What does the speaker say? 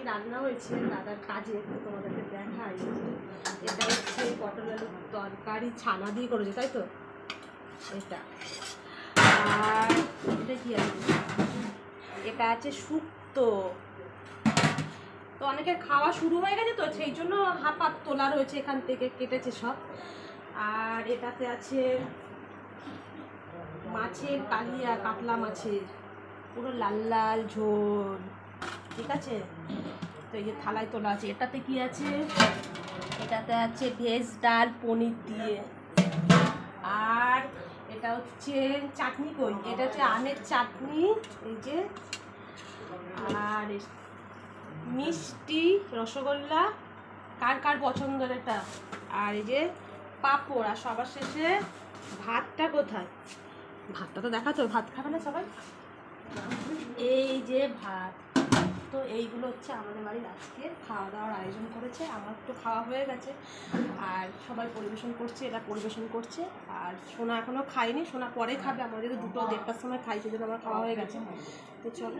কি রান্না হয়েছে? দাদার কাজে একটু তোমাদেরকে দেখাই। এটা হচ্ছে পটল আলুর তরকারি, ছানা দিয়ে করেছে, তাই তো? এটা। আর এটা কি আছে? এটা আছে শুক্তো। তো অনেকের খাওয়া শুরু হয়ে গেছে তো, সেই জন্য হাফ তোলা রয়েছে এখান থেকে, কেটেছে সব। আর এটাতে আছে মাছের কালিয়া, কাতলা মাছের। পুরো লাল লাল ঝোল। ঠিক আছে? তো এই যে থালায় তোলা আছে, এটাতে কি আছে? এটাতে আছে ভেজ ডাল, পনির দিয়ে। আর এটা হচ্ছে চাটনি কই? এটা হচ্ছে আমের চাটনি, এই যে। আর মিষ্টি, রসগোল্লা, কার কার পছন্দের এটা? আর এই যে পাঁপড়, আর সবার শেষে ভাতটা কোথায়? ভাতটা তো দেখাতো ভাত খাবে না সবাই? এই যে ভাত। তো এইগুলো হচ্ছে আমাদের বাড়ির আজকে খাওয়া দাওয়ার আয়োজন করেছে। আমার তো খাওয়া হয়ে গেছে। আর সবাই পরিবেশন করছে এটা পরিবেশন করছে। আর সোনা এখনও খায়নি, সোনা পরে খাবে। আমাদের দুটো দেড়টার সময় খাই, সেজন্য আমার খাওয়া হয়ে গেছে। তো চলো।